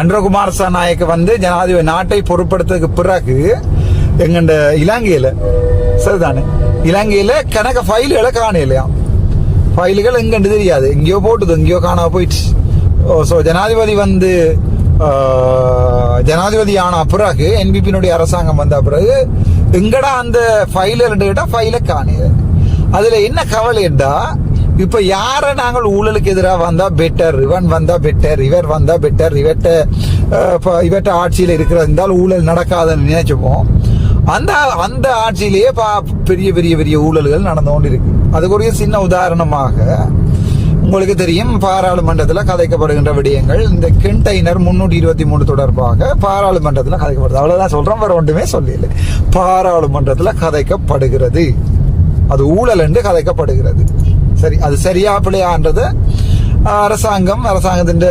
அன்றகுமார் நாயக்கு வந்து ஜனாதிபதி நாட்டை பொறுப்படுத்ததுக்கு பிறகு எங்கண்ட இலங்கையில சரிதானே? இலங்கையில கணக்க ஃபைல்களை காணலையாம் ஃபைல்கள் எங்கண்டு தெரியாது. எங்கேயோ போட்டுது எங்கேயோ காணாம போயிடுச்சு. ஸோ ஜனாதிபதி வந்து ஜனாதிபதி ஆன பிறகு என்பிபியினுடைய அரசாங்கம் வந்த பிறகு எங்கடா அந்த ஃபைல ரெண்டு கேட்டால் ஃபைலை காணியது அதுல என்ன கவலைண்டா இப்ப யார நாங்கள் ஊழலுக்கு எதிராக வந்தா பெட்டர் இவன் வந்தா பெட்டர் இவர் வந்தா பெட்டர் இவட்ட இவட்ட ஆட்சியில ஆட்சியில் இருக்கிற இருந்தால் ஊழல் நடக்காதுன்னு நினைச்சுப்போம். அந்த அந்த ஆட்சியிலேயே பா- பெரிய பெரிய பெரிய ஊழல்கள் நடந்து கொண்டு இருக்கு அதுக்குரிய சின்ன உதாரணமாக உங்களுக்கு தெரியும் பாராளுமன்றத்தில் கதைக்கப்படுகின்ற விடயங்கள். இந்த கிண்டைனர் முன்னூற்றி இருபத்தி மூணு தொடர்பாக பாராளுமன்றத்தில் கதைக்கப்படுது. அவ்வளோதான் சொல்கிறோம் வேறு ஒன்றுமே சொல்லல பாராளுமன்றத்தில் கதைக்கப்படுகிறது. அது ஊழல் என்று கதைக்கப்படுகிறது. சரி அது சரியா பிள்ளையான்றதை அரசாங்கம் அரசாங்கத்தின்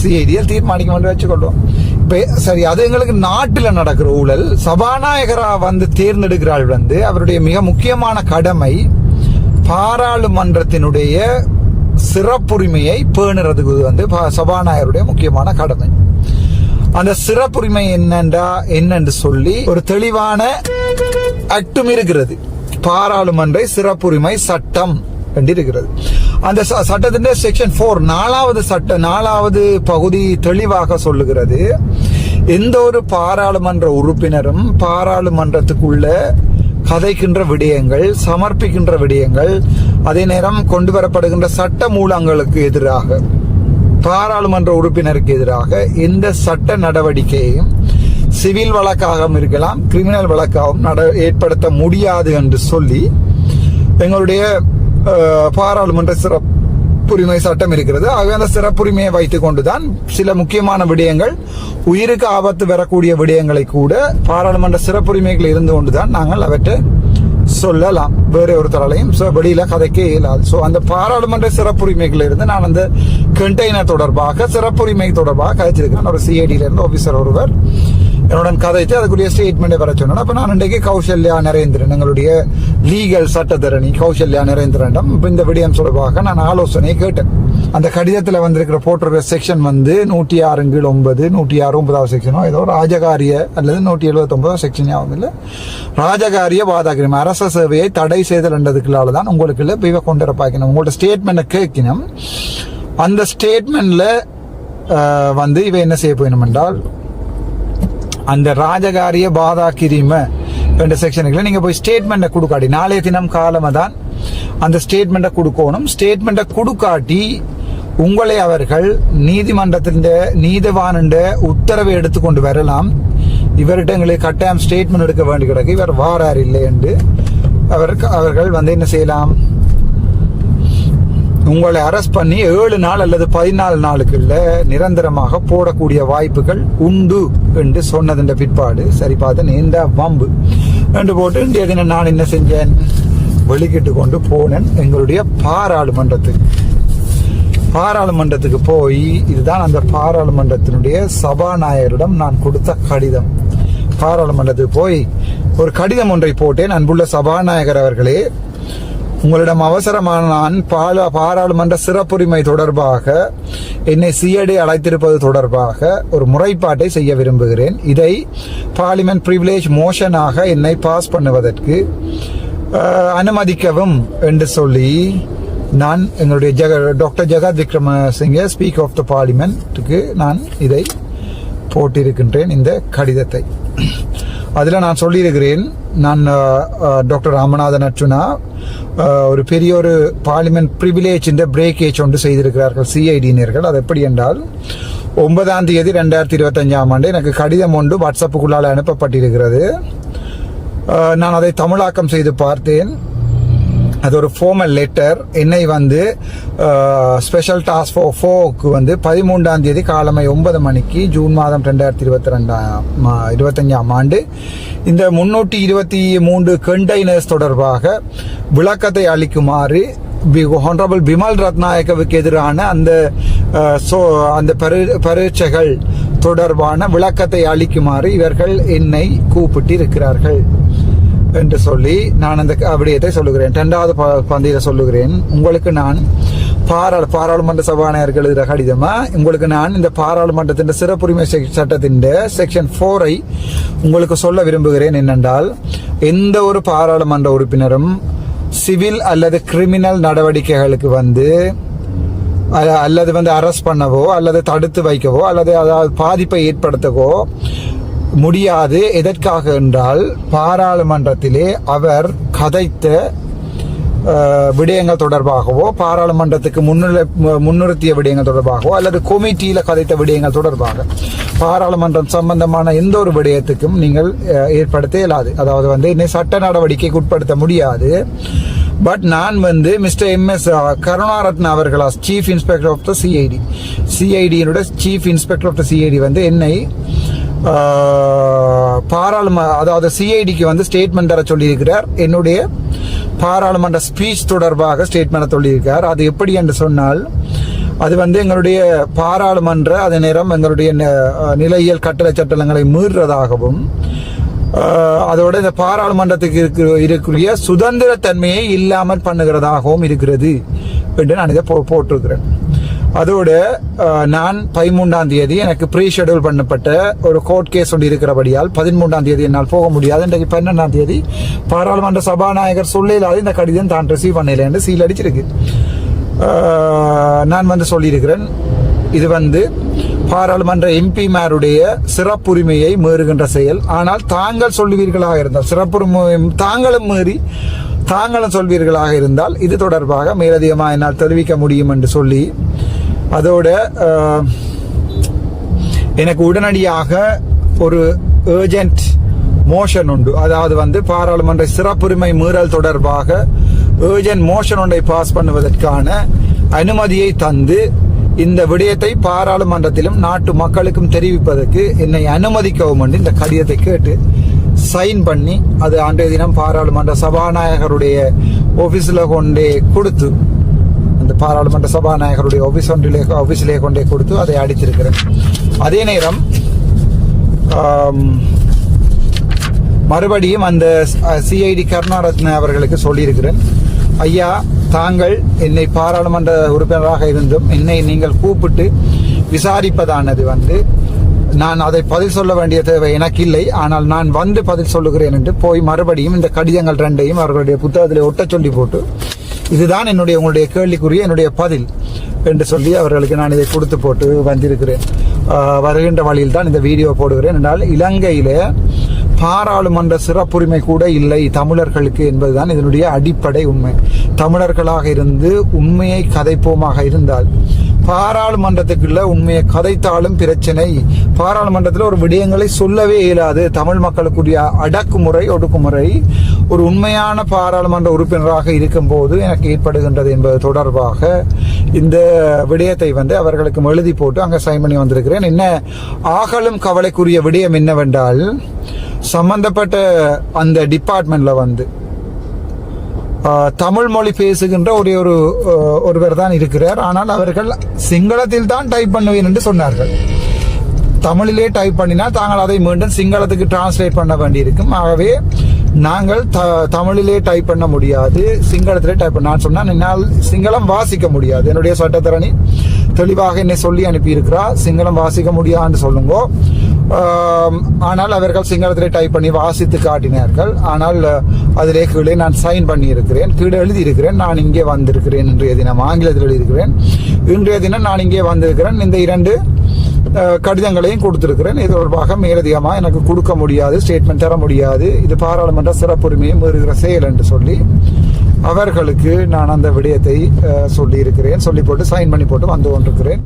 சிஐடியில் தீர்மானிக்க என்று வச்சுக்கொள்வோம் இப்போ சரி அது எங்களுக்கு நாட்டில் நடக்கிற ஊழல் சபாநாயகராக வந்து தேர்ந்தெடுக்கிறாள் வந்து அவருடைய மிக முக்கியமான கடமை பாராளுமன்றத்தினுடைய சிறப்புரிமையை பேணுறதுக்கு வந்து பா- சபாநாயகருடைய முக்கியமான கடமை அந்த சிறப்புரிமை என்னண்டா என்னன்னு சொல்லி ஒரு தெளிவான அட்டும் இருக்கிறது பாராளுமன்ற சிறப்புரிமை சட்டம் என்று இருக்கிறது அந்த ச- சட்டத்தின் செக்ஷன் போர் நாலாவது சட்ட நாலாவது பகுதி தெளிவாக சொல்லுகிறது. எந்த ஒரு பாராளுமன்ற உறுப்பினரும் பாராளுமன்றத்துக்குள்ள கதைக்கின்ற விடயங்கள் சமர்ப்பிக்கின்ற விடயங்கள் அதே நேரம் கொண்டு வரப்படுகின்ற சட்ட மூலங்களுக்கு எதிராக பாராளுமன்ற உறுப்பினருக்கு எதிராக எந்த சட்ட நடவடிக்கையையும் சிவில் வழக்காகவும் இருக்கலாம் கிரிமினல் வழக்காகவும் நட ஏற்படுத்த முடியாது என்று சொல்லி எங்களுடைய பாராளுமன்ற சிறப்புரிமை சட்டம் இருக்கிறது. ஆகவே அந்த சிறப்புரிமையை வைத்துக் கொண்டுதான் சில முக்கியமான விடயங்கள் உயிருக்கு ஆபத்து வரக்கூடிய விடயங்களை கூட பாராளுமன்ற சிறப்புரிமைகள் இருந்து கொண்டுதான் நாங்கள் அவற்றை சொல்லலாம். வேற ஒருத்தராலையும் so வெளியில கதைக்க இயலாது. ஸோ அந்த பாராளுமன்ற சிறப்புரிமைகள் இருந்து நான் அந்த கண்டெய்னர் தொடர்பாக சிறப்புரிமை தொடர்பாக கதைச்சிருக்கிறேன். ஒரு சிஐடியில இருந்து ஒருவர் என்னுடன் கதைச்சு அதுக்குரிய ஸ்டேட்மெண்ட்டை வர சொன்னேன். அப்ப நான் இன்றைக்கு கௌசல்யா நரேந்திரன் எங்களுடைய லீகல் சட்டத்தரணி கௌசல்யா நரேந்திரனிடம் இப்ப இந்த விடயம் தொடர்பாக நான் ஆலோசனையை கேட்டேன். அந்த கடிதத்தில் வந்திருக்கிற போட்டிருக்கிற செக்ஷன் வந்து நூற்றி ஆறு கீழ் ஒன்பது நூற்றி ஆறு ஒன்பதாவது செக்ஷனோ ஏதோ ராஜகாரிய அல்லது நூற்றி எழுபத்தி ஒன்பதாவது செக்ஷன் ஆகும் இல்லை? ராஜகாரிய வாதாகிரம் அரச சேவையை தடை செய்தல் என்றதுக்குள்ளால தான் உங்களுக்கு இல்லை இவ கொண்டு வர உங்களோட ஸ்டேட்மெண்ட்டை கேட்கணும் அந்த ஸ்டேட்மெண்ட்ல வந்து இவ என்ன செய்ய போயணும் என்றால் அந்த ராஜகாரிய பாதா கிரிம என்ற செக்ஷனுக்குள்ள நீங்க போய் ஸ்டேட்மெண்ட்டை கொடுக்காட்டி நாளைய தினம் காலமா தான் அந்த ஸ்டேட்மெண்ட்டை கொடுக்கணும். ஸ்டேட்மெண்ட்டை கொடுக்காட்டி உங்களை அவர்கள் நீதிமன்றத்தின் நீதிவானுண்ட உத்தரவை எடுத்துக்கொண்டு வரலாம். இவர்கிட்ட எங்களுக்கு கட்டாயம் ஸ்டேட்மெண்ட் எடுக்க வேண்டி கிடக்கு. இவர் வாரார் இல்லை என்று அவர் அவர்கள் வந்து என்ன செய்யலாம்? உங்களை அரெஸ்ட் பண்ணி ஏழு நாள் அல்லது பதினாலு நாளுக்குள்ள நிரந்தரமாக போடக்கூடிய வாய்ப்புகள் உண்டு என்று சொன்னதுன்ற பிற்பாடு சரி பார்த்தேன் இந்த வம்பு என்று போட்டு இன்றைய தினம் நான் என்ன செஞ்சேன்? வெளிக்கிட்டு கொண்டு போனேன். எங்களுடைய பாராளுமன்றத்துக்கு. பாராளுமன்றத்துக்கு போய் இதுதான் அந்த பாராளுமன்றத்தினுடைய சபாநாயகரிடம் நான் கொடுத்த கடிதம். பாராளுமன்றத்துக்கு போய் ஒரு கடிதம் ஒன்றை போட்டேன். அன்புள்ள சபாநாயகர் அவர்களே உங்களிடம் அவசரமான நான் பால பாராளுமன்ற சிறப்புரிமை தொடர்பாக என்னை சிஐடி அழைத்திருப்பது தொடர்பாக ஒரு முறைப்பாட்டை செய்ய விரும்புகிறேன். இதை பார்லிமெண்ட் பிரிவிலேஜ் மோஷனாக என்னை பாஸ் பண்ணுவதற்கு அனுமதிக்கவும் என்று சொல்லி நான் எங்களுடைய ஜெக doctor Jagath Wickramasinghe speaker of the பார்லிமெண்ட்டுக்கு நான் இதை போட்டிருக்கின்றேன். இந்த கடிதத்தை. அதில் நான் சொல்லியிருக்கிறேன் நான் டாக்டர் ராமநாதன் அர்ச்சுனா ஒரு பெரிய ஒரு பார்லிமெண்ட் ப்ரிவிலேஜ் இந்த பிரேக்கேஜ் ஒன்று செய்திருக்கிறார்கள் சிஐடியினர்கள் அது எப்படி என்றால் ஒன்பதாம் தேதி ரெண்டாயிரத்தி இருபத்தஞ்சாம் ஆண்டு எனக்கு கடிதம் ஒன்று வாட்ஸ்அப்புக்குள்ளால் அனுப்பப்பட்டிருக்கிறது. நான் அதை தமிழாக்கம் செய்து பார்த்தேன். அது ஒரு ஃபோமல் லெட்டர் என்னை வந்து ஸ்பெஷல் டாஸ்க் ஃபோ ஃபோக்கு வந்து பதிமூன்றாம் தேதி காலமை ஒன்பது மணிக்கு ஜூன் மாதம் ரெண்டாயிரத்தி இருபத்தி ரெண்டாம் மா- இருபத்தஞ்சாம் ஆண்டு. இந்த முன்னூற்றி இருபத்தி மூன்று கண்டெய்னர்ஸ் தொடர்பாக விளக்கத்தை அளிக்குமாறு ஹானரபிள் பிமல் ரத்நாயக்கவுக்கு எதிரான அந்த சோ அந்த பரி பரீட்சைகள் தொடர்பான விளக்கத்தை அளிக்குமாறு இவர்கள் என்னை கூப்பிட்டு இருக்கிறார்கள் என்று சொல்லி நான் அந்த விடயத்தை சொல்லுகிறேன். இரண்டாவது ப- பந்தியில சொல்லுகிறேன். உங்களுக்கு நான் பாராள பாராளுமன்ற சபாநாயகர்கள் எழுதுகிற கடிதமா? உங்களுக்கு நான் இந்த பாராளுமன்றத்தின் சிறப்புரிமை செக்- சட்டத்தின் செக்ஷன் போரை உங்களுக்கு சொல்ல விரும்புகிறேன் என்னென்றால் எந்த ஒரு பாராளுமன்ற உறுப்பினரும் சிவில் அல்லது கிரிமினல் நடவடிக்கைகளுக்கு வந்து அல்லது வந்து அரெஸ்ட் பண்ணவோ அல்லது தடுத்து வைக்கவோ அல்லது அதாவது பாதிப்பை ஏற்படுத்தவோ முடியாது. எதற்காக என்றால் பாராளுமன்றத்திலே அவர் கதைத்த விடயங்கள் தொடர்பாகவோ பாராளுமன்றத்துக்கு முன்னிலை முன்னிறுத்திய விடயங்கள் தொடர்பாகவோ அல்லது கொமிட்டியில கதைத்த விடயங்கள் தொடர்பாக பாராளுமன்றம் சம்பந்தமான எந்த ஒரு விடயத்துக்கும் நீங்கள் ஏற்படுத்த இயலாது. அதாவது வந்து இன்னும் சட்ட நடவடிக்கைக்கு உட்படுத்த முடியாது. பட் நான் வந்து mister M. S. Karunaratne அவர்களா chief inspector of the CID சிஐடியினுடைய chief inspector of the CID வந்து என்னை பாராளுமன்ற பாராளும அதாவது சிஐடிக்கு வந்து ஸ்டேட்மெண்ட் தர சொல்லியிருக்கிறார். என்னுடைய பாராளுமன்ற ஸ்பீச் தொடர்பாக ஸ்டேட்மெண்ட் சொல்லியிருக்கார் அது எப்படி என்று சொன்னால் அது வந்து எங்களுடைய பாராளுமன்ற அதே நேரம் எங்களுடைய ந- நிலையியல் கட்டளை சட்டங்களை மீறுறதாகவும் அதோட இந்த பாராளுமன்றத்துக்கு இருக்கிற இருக்கக்கூடிய சுதந்திரத்தன்மையை இல்லாமல் பண்ணுகிறதாகவும் இருக்கிறது என்று நான் இதை போ போட்டிருக்கிறேன். அதோடு நான் பதிமூன்றாம் தேதி எனக்கு ப்ரீ ஷெடியூல் பண்ணப்பட்ட ஒரு கோர்ட் கேஸ் ஒன்று இருக்கிறபடியால் பதிமூன்றாம் தேதி என்னால் போக முடியாது. இன்றைக்கு பன்னெண்டாம் தேதி பாராளுமன்ற சபாநாயகர் சொல்லிலாது இந்த கடிதம் தான் ரிசீவ் பண்ணல என்று சீல் அடிச்சிருக்கு. நான் வந்து சொல்லியிருக்கிறேன். இது வந்து பாராளுமன்ற எம்பிமாருடைய சிறப்புரிமையை மீறுகின்ற செயல். ஆனால் தாங்கள் சொல்லுவீர்களாக இருந்தால் சிறப்புரிமை தாங்களும் மீறி தாங்களும் சொல்வீர்களாக இருந்தால் இது தொடர்பாக மேலதிகமாக என்னால் தெரிவிக்க முடியும் என்று சொல்லி அதோட எனக்கு உடனடியாக ஒரு ஏர்ஜென்ட் மோஷன் உண்டு. அதாவது வந்து பாராளுமன்ற சிறப்புரிமை மீறல் தொடர்பாக ஏர்ஜென்ட் மோஷன் ஒன்றை பாஸ் பண்ணுவதற்கான அனுமதியை தந்து இந்த விடயத்தை பாராளுமன்றத்திலும் நாட்டு மக்களுக்கும் தெரிவிப்பதற்கு என்னை அனுமதிக்கவும் என்று இந்த கடிதத்தை கேட்டு சைன் பண்ணி அது அன்றைய தினம் பாராளுமன்ற சபாநாயகருடைய ஆஃபீஸில் கொண்டே கொடுத்து அந்த பாராளுமன்ற சபாநாயகருடைய ஆபீஸ் ஒன்றிலே ஆஃபீஸிலே கொண்டே கொடுத்து அதை அடித்திருக்கிறேன். அதே நேரம் மறுபடியும் அந்த சிஐடி கருணாரத்ன அவர்களுக்கு சொல்லியிருக்கிறேன். ஐயா தாங்கள் என்னை பாராளுமன்ற உறுப்பினராக இருந்தும் என்னை நீங்கள் கூப்பிட்டு விசாரிப்பதானது வந்து நான் அதை பதில் சொல்ல வேண்டிய தேவை எனக்கு இல்லை ஆனால் நான் வந்து பதில் சொல்லுகிறேன் என்று போய் மறுபடியும் இந்த கடிதங்கள் ரெண்டையும் அவர்களுடைய புத்தகத்தில் ஒட்ட சொல்லி போட்டு இதுதான் என்னுடைய உங்களுடைய கேள்விக்குரிய என்னுடைய பதில் என்று சொல்லி அவர்களுக்கு நான் இதை கொடுத்து போட்டு வந்திருக்கிறேன். வருகின்ற வழியில் தான் இந்த வீடியோ போடுகிறேன். என்றால் இலங்கையில பாராளுமன்ற சிறப்புரிமை கூட இல்லை தமிழர்களுக்கு என்பதுதான் இதனுடைய அடிப்படை உண்மை. தமிழர்களாக இருந்து உண்மையை கதைப்போமாக இருந்தால் பாராளுமன்றத்துக்குள்ள உண்மையை கதைத்தாலும் பிரச்சனை. பாராளுமன்றத்தில் ஒரு விடயங்களை சொல்லவே இயலாது. தமிழ் மக்களுக்குரிய அடக்குமுறை ஒடுக்குமுறை ஒரு உண்மையான பாராளுமன்ற உறுப்பினராக இருக்கும்போது எனக்கு ஏற்படுகின்றது என்பது தொடர்பாக இந்த விடயத்தை வந்து அவர்களுக்கு எழுதி போட்டு அங்கே சைன் பண்ணி வந்திருக்கிறேன். என்ன? ஆகலும் கவலைக்குரிய விடயம் என்னவென்றால் சம்பந்தப்பட்ட அந்த டிபார்ட்மெண்ட்ல வந்து தமிழ் மொழி பேசுகின்ற ஒரே ஒரு ஒருவர் தான் இருக்கிறார். ஆனால் அவர்கள் சிங்களத்தில் தான் டைப் பண்ணுவேன் என்று சொன்னார்கள். தமிழிலே டைப் பண்ணினால் தாங்கள் அதை மீண்டும் சிங்களத்துக்கு டிரான்ஸ்லேட் பண்ண வேண்டியிருக்கும். ஆகவே நாங்கள் த தமிழிலே டைப் பண்ண முடியாது. சிங்களத்திலே டைப் பண்ண நான் சொன்னால் என்னால் சிங்களம் வாசிக்க முடியாது. என்னுடைய சட்டத்தரணி தெளிவாக என்னை சொல்லி அனுப்பியிருக்கிறார். சிங்களம் வாசிக்க முடியாதுன்னு சொல்லுங்க. ஆனால் அவர்கள் சிங்களத்திலே டைப் பண்ணி வாசித்து காட்டினார்கள். ஆனால் அதிலே கீழே நான் சைன் பண்ணியிருக்கிறேன். கீழே எழுதியிருக்கிறேன். நான் இங்கே வந்திருக்கிறேன் இன்றைய தினம். ஆங்கிலத்தில் எழுதியிருக்கிறேன். இன்றைய தினம் நான் இங்கே வந்திருக்கிறேன். இந்த இரண்டு கடிதங்களையும் கொடுத்திருக்கிறேன். இது தொடர்பாக மேலதிகமாக எனக்கு கொடுக்க முடியாது ஸ்டேட்மெண்ட் தர முடியாது. இது பாராளுமன்ற சிறப்புரிமையை மீறுகிற செயல் என்று சொல்லி அவர்களுக்கு நான் அந்த விடயத்தை சொல்லியிருக்கிறேன். சொல்லி சொல்லி போட்டு சைன் பண்ணி போட்டு வந்து கொண்டிருக்கிறேன்.